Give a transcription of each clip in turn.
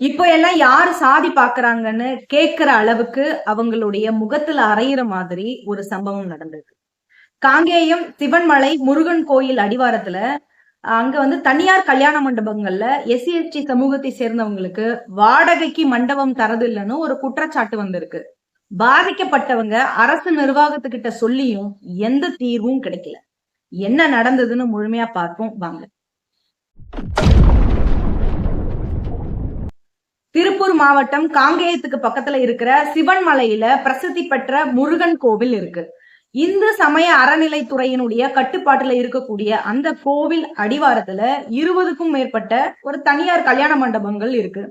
இப்போ எல்லாம் யாரு சாதி பாக்குறாங்கன்னு கேக்குற அளவுக்கு அவங்களுடைய முகத்துல அறையிற மாதிரி ஒரு சம்பவம் நடந்தது. காங்கேயம் சிவன்மலை முருகன் கோயில் அடிவாரத்துல அங்க வந்து தனியார் கல்யாண மண்டபங்கள்ல எஸ்சி எஸ்டி சமூகத்தை சேர்ந்தவங்களுக்கு வாடகைக்கு மண்டபம் தரது இல்லைன்னு ஒரு குற்றச்சாட்டு வந்திருக்கு. பாதிக்கப்பட்டவங்க அரசு நிர்வாகத்துக்கிட்ட சொல்லியும் எந்த தீர்வும் கிடைக்கல. என்ன நடந்ததுன்னு முழுமையா பார்ப்போம். வாங்க. திருப்பூர் மாவட்டம் காங்கேயத்துக்கு பக்கத்துல இருக்கிற சிவன்மலையில பிரசித்தி பெற்ற முருகன் கோவில் இருக்கு. இந்து சமய அறநிலைத்துறையினுடைய கட்டுப்பாட்டுல இருக்கக்கூடிய அந்த கோவில் அடிவாரத்துல இருபதுக்கும் மேற்பட்ட ஒரு தனியார் கல்யாண மண்டபங்கள் இருக்கு.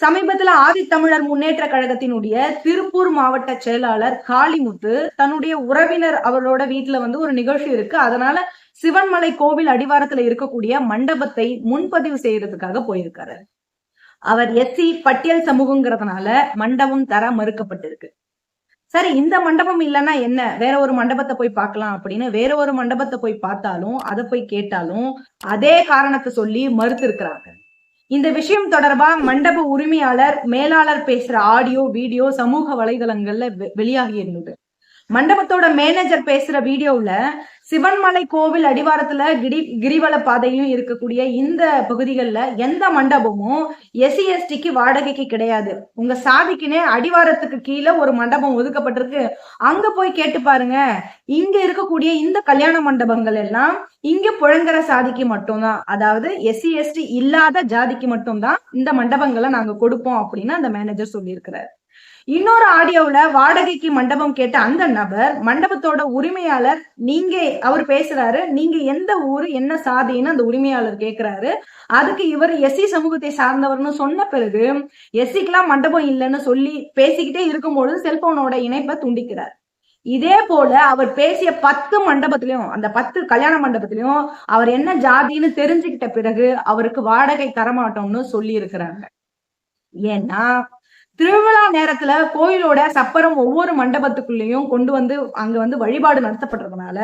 சமீபத்துல ஆதித்தமிழர் முன்னேற்ற கழகத்தினுடைய திருப்பூர் மாவட்ட செயலாளர் காளிமுத்து தன்னுடைய உறவினர் அவரோட வீட்டுல வந்து ஒரு நிகழ்ச்சி இருக்கு. அதனால சிவன்மலை கோவில் அடிவாரத்துல இருக்கக்கூடிய மண்டபத்தை முன்பதிவு செய்யறதுக்காக போயிருக்காரு. அவர் எஸ்சி பட்டியல் சமூகங்கிறதுனால மண்டபம் தர மறுக்கப்பட்டிருக்கு. சரி இந்த மண்டபம் இல்லைன்னா என்ன? வேற ஒரு மண்டபத்தை போய் பார்க்கலாம் அப்படின்னு வேற ஒரு மண்டபத்தை போய் பார்த்தாலும் அதை போய் கேட்டாலும் அதே காரணத்தை சொல்லி மறுத்து இருக்கிறாங்க இந்த விஷயம் தொடர்பா மண்டப உரிமையாளர் மேலாளர் பேசுற ஆடியோ வீடியோ சமூக வலைதளங்கள்ல வெளியாகி இருந்தது. மண்டபத்தோட மேனேஜர் பேசுற வீடியோவுல சிவன்மலை கோவில் அடிவாரத்துல கிரி கிரிவல பாதையும் இருக்கக்கூடிய இந்த பகுதிகளில் எந்த மண்டபமும் எஸ்சி எஸ்டிக்கு வாடகைக்கு கிடையாது. உங்க சாதிக்குனே அடிவாரத்துக்கு கீழே ஒரு மண்டபம் ஒதுக்கப்பட்டிருக்கு. அங்க போய் கேட்டு பாருங்க. இங்க இருக்கக்கூடிய இந்த கல்யாண மண்டபங்கள் எல்லாம் இங்க புழங்குற சாதிக்கு மட்டும்தான். அதாவது எஸ்சி எஸ்டி இல்லாத ஜாதிக்கு மட்டும்தான் இந்த மண்டபங்களை நாங்க கொடுப்போம் அப்படின்னு அந்த மேனேஜர் சொல்லியிருக்கிறார். இன்னொரு ஆடியோவுல வாடகைக்கு மண்டபம் கேட்ட அந்த நபர் மண்டபத்தோட உரிமையாளர் நீங்க அவர் பேசுறாரு. நீங்க எந்த ஊரு என்ன சாதின்னு அந்த உரிமையாளர் கேட்கிறாரு அதுக்கு இவர் எஸ்சி சமூகத்தை சார்ந்தவர்னு சொன்ன பிறகு எஸ்சிக்கெல்லாம் மண்டபம் இல்லைன்னு சொல்லி பேசிக்கிட்டே இருக்கும்பொழுது செல்போனோட இணைப்பை துண்டிக்கிறார். இதே போல அவர் பேசிய பத்து மண்டபத்திலையும் அந்த பத்து கல்யாண மண்டபத்திலையும் அவர் என்ன ஜாதின்னு தெரிஞ்சுக்கிட்ட பிறகு அவருக்கு வாடகை தரமாட்டோம்னு சொல்லி இருக்கிறாங்க ஏன்னா திருவிழா நேரத்துல கோயிலோட சப்பரம் ஒவ்வொரு மண்டபத்துக்குள்ளேயும் கொண்டு வந்து அங்க வந்து வழிபாடு நடத்தப்படுறதுனால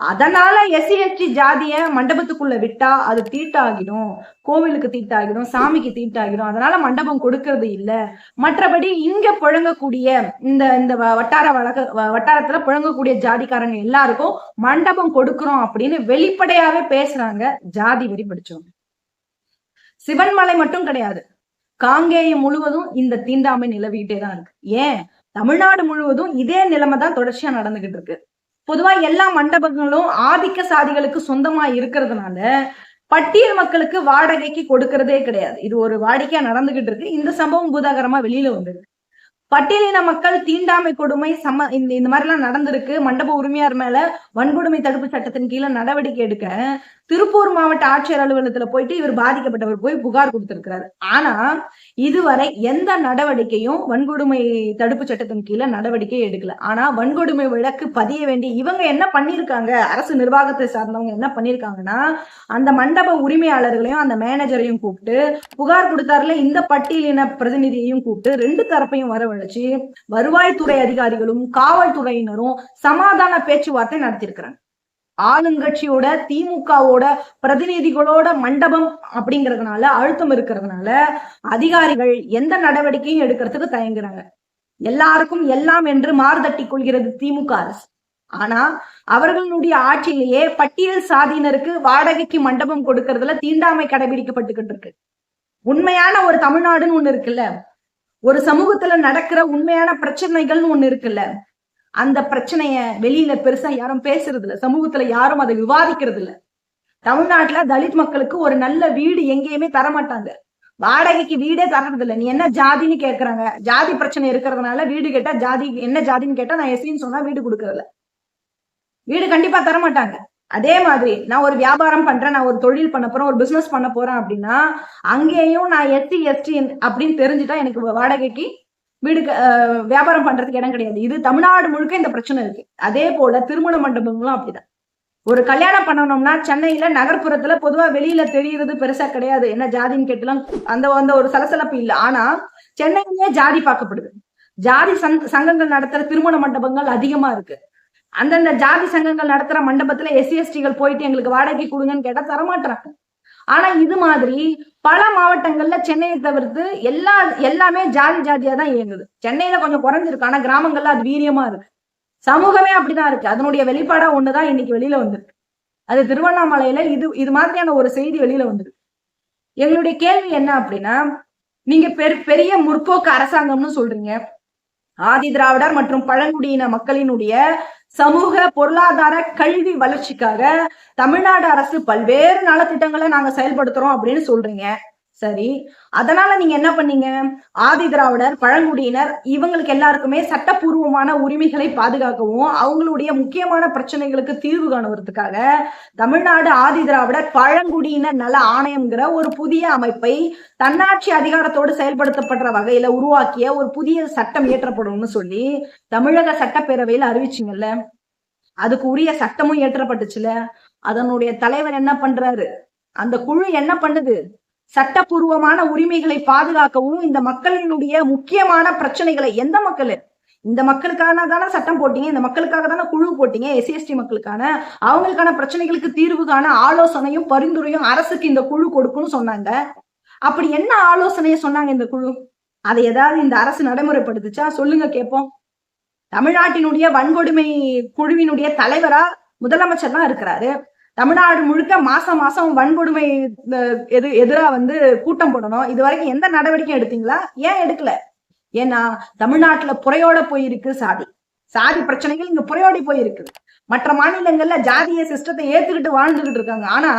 அதனால எஸ்சி எஸ்டி ஜாதிய மண்டபத்துக்குள்ள விட்டா அது தீட்டாகிடும் கோவிலுக்கு தீட்டாகிடும் சாமிக்கு தீட்டாகிடும் அதனால மண்டபம் கொடுக்கறது இல்ல. மற்றபடி இங்க புழங்கக்கூடிய இந்த இந்த வட்டார வழக்க வட்டாரத்துல புழங்கக்கூடிய ஜாதிக்காரங்க எல்லாருக்கும் மண்டபம் கொடுக்கிறோம் அப்படின்னு வெளிப்படையாவே பேசுறாங்க ஜாதி வெறி படிச்சவங்க. சிவன்மலை மட்டும் கிடையாது. காங்கேயம் முழுவதும் இந்த தீண்டாமை நிலவிக்கிட்டே தான் இருக்கு. ஏன்? தமிழ்நாடு முழுவதும் இதே நிலைமை தான் தொடர்ச்சியா நடந்துகிட்டு இருக்கு. பொதுவா எல்லா மண்டபங்களும் ஆதிக்க சாதிகளுக்கு சொந்தமா இருக்கிறதுனால பட்டியல் மக்களுக்கு வாடகைக்கு கொடுக்கறதே கிடையாது. இது ஒரு வாடிக்கையா நடந்துகிட்டு இருக்கு. இந்த சம்பவம் பூதாகரமா வெளியில வந்திருக்கு பட்டியலின மக்கள் தீண்டாமை கொடுமை சம இந்த இந்த மாதிரி எல்லாம் நடந்திருக்கு. மண்டப உரிமையார் மேல வன்கொடுமை தடுப்பு சட்டத்தின் கீழே நடவடிக்கை எடுக்க திருப்பூர் மாவட்ட ஆட்சியர் அலுவலகத்துல போயிட்டு இவர் பாதிக்கப்பட்டவர் போய் புகார் கொடுத்திருக்கிறாரு. ஆனா இதுவரை எந்த நடவடிக்கையும் வன்கொடுமை தடுப்பு சட்டத்தின் கீழே நடவடிக்கை எடுக்கல. ஆனா வன்கொடுமை விளக்கு பதிய வேண்டி இவங்க என்ன பண்ணிருக்காங்க அரசு நிர்வாகத்தை சார்ந்தவங்க என்ன பண்ணிருக்காங்கன்னா அந்த மண்டப உரிமையாளர்களையும் அந்த மேனேஜரையும் கூப்பிட்டு புகார் கொடுத்தாருல இந்த பட்டியலின பிரதிநிதியையும் கூப்பிட்டு ரெண்டு தரப்பையும் வரவழைச்சு வருவாய்த்துறை அதிகாரிகளும் காவல்துறையினரும் சமாதான பேச்சுவார்த்தை நடத்திருக்கிறாங்க ஆளுங்கட்சியோட திமுகவோட பிரதிநிதிகளோட மண்டபம் அப்படிங்கறதுனால அழுத்தம் இருக்கிறதுனால அதிகாரிகள் எந்த நடவடிக்கையும் எடுக்கிறதுக்கு தயங்குறாங்க. எல்லாருக்கும் எல்லாம் என்று மாறுதட்டி கொள்கிறது திமுக அரசு. ஆனா அவர்களுடைய ஆட்சியிலேயே பட்டியல் சாதியினருக்கு வாடகைக்கு மண்டபம் கொடுக்கறதுல தீண்டாமை கடைபிடிக்கப்பட்டுக்கிட்டு இருக்கு. உண்மையான ஒரு தமிழ்நாடுன்னு ஒண்ணு இருக்குல்ல? ஒரு சமூகத்துல நடக்கிற உண்மையான பிரச்சனைகள்னு ஒண்ணு இருக்குல்ல? அந்த பிரச்சனைய வெளியில பெருசா யாரும் பேசுறது இல்ல சமூகத்துல யாரும் அதை விவாதிக்கிறது இல்ல தமிழ்நாட்டுல தலித் மக்களுக்கு ஒரு நல்ல வீடு எங்கேயுமே தரமாட்டாங்க. வாடகைக்கு வீடே தர்றது இல்ல நீ என்ன ஜாதின்னு கேக்குறாங்க? ஜாதி பிரச்சனை இருக்கிறதுனால வீடு கேட்டா ஜாதி என்ன ஜாதின்னு கேட்டா நான் எஸ்சின்னு சொன்னா வீடு கொடுக்கறதில்ல. வீடு கண்டிப்பா தரமாட்டாங்க. அதே மாதிரி நான் ஒரு வியாபாரம் பண்றேன் நான் ஒரு தொழில் பண்ண போறேன் ஒரு பிசினஸ் பண்ண போறேன் அப்படின்னா அங்கேயும் நான் எஸ்சி எஸ்டி அப்படின்னு தெரிஞ்சுட்டா எனக்கு வாடகைக்கு வீடு வியாபாரம் பண்றதுக்கு இடம் கிடையாது. இது தமிழ்நாடு முழுக்க இந்த பிரச்சனை இருக்கு. அதே போல திருமண மண்டபங்களும் அப்படிதான். ஒரு கல்யாணம் பண்ணணும்னா சென்னையில நகர்ப்புறத்துல பொதுவா வெளியில தெரியறது பெருசா கிடையாது. என்ன ஜாதின்னு கேட்டுலாம் அந்த அந்த ஒரு சலசலப்பு இல்லை. ஆனா சென்னையிலேயே ஜாதி பார்க்கப்படுது. ஜாதி சங்கங்கள் நடத்துற திருமண மண்டபங்கள் அதிகமா இருக்கு. அந்தந்த ஜாதி சங்கங்கள் நடத்துற மண்டபத்துல எஸ்சி எஸ்டிகள் போயிட்டு எங்களுக்கு வாடகை கொடுங்கன்னு கேட்டா தரமாட்டாங்க ஆனா இது மாதிரி பல மாவட்டங்கள்ல சென்னையை தவிர்த்து எல்லா எல்லாமே ஜாதி ஜாதியா தான் இயங்குது. சென்னையில கொஞ்சம் குறைஞ்சிருக்கு. ஆனா கிராமங்கள்ல அது வீரியமா இருக்கு. சமூகமே அப்படிதான் இருக்கு. அதனுடைய வெளிப்பாடா ஒண்ணுதான் இன்னைக்கு வெளியில வந்திருக்கு. அது திருவண்ணாமலையில இது இது மாதிரியான ஒரு செய்தி வெளியில வந்திருக்கு. எங்களுடைய கேள்வி என்ன அப்படின்னா நீங்க பெரு பெரிய முற்போக்கு அரசாங்கம்னு சொல்றீங்க. ஆதி திராவிடர் மற்றும் பழங்குடியின மக்களினுடைய சமூக பொருளாதார கல்வி வளர்ச்சிக்காக தமிழ்நாடு அரசு பல்வேறு நலத்திட்டங்களை நாங்க செயல்படுத்துறோம் அப்படின்னு சொல்றீங்க. சரி. அதனால நீங்க என்ன பண்ணீங்க? ஆதி திராவிடர் பழங்குடியினர் இவங்களுக்கு எல்லாருக்குமே சட்டப்பூர்வமான உரிமைகளை பாதுகாக்கவும் அவங்களுடைய முக்கியமான பிரச்சனைகளுக்கு தீர்வு காணுவதற்காக தமிழ்நாடு ஆதி திராவிடர் பழங்குடியினர் நல ஆணையம்ங்கிற ஒரு புதிய அமைப்பை தன்னாட்சி அதிகாரத்தோடு செயல்படுத்தப்படுற வகையில உருவாக்கிய ஒரு புதிய சட்டம் இயற்றப்படும்னு சொல்லி தமிழக சட்டப்பேரவையில் அறிவிச்சிங்கல்ல? அதுக்கு உரிய சட்டமும் இயற்றப்பட்டுச்சுல அதனுடைய தலைவர் என்ன பண்றாரு? அந்த குழு என்ன பண்ணுது? சட்டப்பூர்வமான உரிமைகளை பாதுகாக்கவும் இந்த மக்களினுடைய முக்கியமான பிரச்சனைகளை எந்த மக்கள் இந்த மக்களுக்கான தானே சட்டம் போட்டீங்க இந்த மக்களுக்காக தானே குழு போட்டீங்க எஸ்சிஎஸ்டி மக்களுக்கான அவங்களுக்கான பிரச்சனைகளுக்கு தீர்வுக்கான ஆலோசனையும் பரிந்துரையும் அரசுக்கு இந்த குழு கொடுக்கும்னு சொன்னாங்க. அப்படி என்ன ஆலோசனையை சொன்னாங்க இந்த குழு? அதை ஏதாவது இந்த அரசு நடைமுறைப்படுத்துச்சா? சொல்லுங்க கேட்போம் தமிழ்நாட்டினுடைய வன்கொடுமை குழுவினுடைய தலைவரா முதலமைச்சர் தான் இருக்கிறாரு. தமிழ்நாடு முழுக்க மாசம் மாசம் வன்கொடுமை எது எதிரா வந்து கூட்டம் போடணும். இது வரைக்கும் எந்த நடவடிக்கையும் எடுத்தீங்களா? ஏன் எடுக்கல? ஏன்னா தமிழ்நாட்டுல புறையோட போயிருக்கு சாதி. சாதி பிரச்சனைகள் இங்க புறையோடி போயிருக்கு. மற்ற மாநிலங்கள்ல ஜாதிய சிஸ்டத்தை ஏத்துக்கிட்டு வாழ்ந்துகிட்டு இருக்காங்க. ஆனா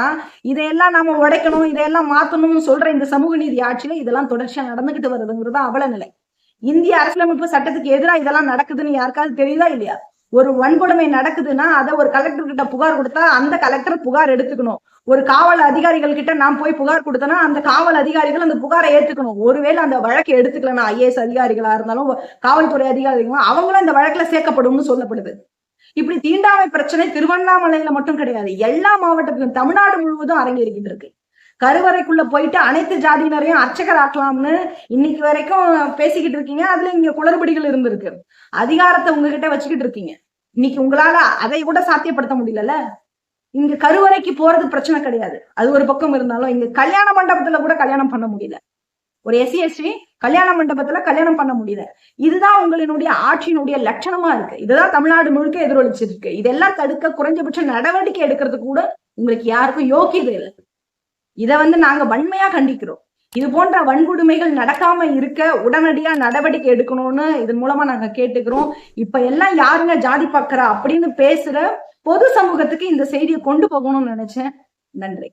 இதையெல்லாம் நாம உடைக்கணும் இதையெல்லாம் மாத்தணும்னு சொல்ற இந்த சமூக நீதி ஆட்சியில இதெல்லாம் தொடர்ச்சியா நடந்துகிட்டு வருதுங்கிறது அவல நிலை. இந்திய அரசியலமைப்பு சட்டத்துக்கு எதிராக இதெல்லாம் நடக்குதுன்னு யாருக்காவது தெரியுதா இல்லையா? ஒரு வன்கொடுமை நடக்குதுன்னா அதை ஒரு கலெக்டர் கிட்ட புகார் கொடுத்தா அந்த கலெக்டர் புகார் எடுத்துக்கணும். ஒரு காவல் அதிகாரிகள் கிட்ட நான் போய் புகார் கொடுத்தேன்னா அந்த காவல் அதிகாரிகள் அந்த புகாரை ஏத்துக்கணும். ஒருவேளை அந்த வழக்கை எடுத்துக்கலன்னா ஐஏஎஸ் அதிகாரிகளா இருந்தாலும் காவல்துறை அதிகாரிகளும் அவங்களும் இந்த வழக்குல சேர்க்கப்படும்னு சொல்லப்படுது. இப்படி தீண்டாமை பிரச்சனை திருவண்ணாமலையில மட்டும் கிடையாது. எல்லா மாவட்டத்திலும் தமிழ்நாடு முழுவதும் அரங்கேறிக்கிட்டு இருக்கு. கருவறைக்குள்ள போயிட்டு அனைத்து ஜாதியினரையும் அர்ச்சகர் ஆக்கலாம்னு இன்னைக்கு வரைக்கும் பேசிக்கிட்டு இருக்கீங்க. அதுல இங்க குளறுபடிகள் இருந்திருக்கு. அதிகாரத்தை உங்ககிட்ட வச்சுக்கிட்டு இருக்கீங்க. இன்னைக்கு உங்களால அதை கூட சாத்தியப்படுத்த முடியல இங்க கருவறைக்கு போறது பிரச்சனை கிடையாது. அது ஒரு பக்கம் இருந்தாலும் இங்க கல்யாண மண்டபத்துல கூட கல்யாணம் பண்ண முடியல. ஒரு எஸ்சி எஸ்டி கல்யாண மண்டபத்துல கல்யாணம் பண்ண முடியல. இதுதான் உங்களினுடைய ஆட்சியினுடைய லட்சணமா இருக்கு. இதுதான் தமிழ்நாடு முழுக்க எதிரொலிச்சிருக்கு. இதெல்லாம் தடுக்க குறைஞ்சபட்ச நடவடிக்கை எடுக்கிறது கூட உங்களுக்கு யாருக்கும் யோக்கியது இல்லை. இதை வந்து நாங்க வன்மையா கண்டிக்கிறோம். இது போன்ற வன்கொடுமைகள் நடக்காம இருக்க உடனடியா நடவடிக்கை எடுக்கணும்னு இதன் மூலமா நாங்க கேட்டுக்கிறோம். இப்ப எல்லாம் யாருங்க ஜாதி பாக்குறா அப்படின்னு பேசுற பொது சமூகத்துக்கு இந்த செய்தியை கொண்டு போகணும்னு நினைச்சேன். நன்றி.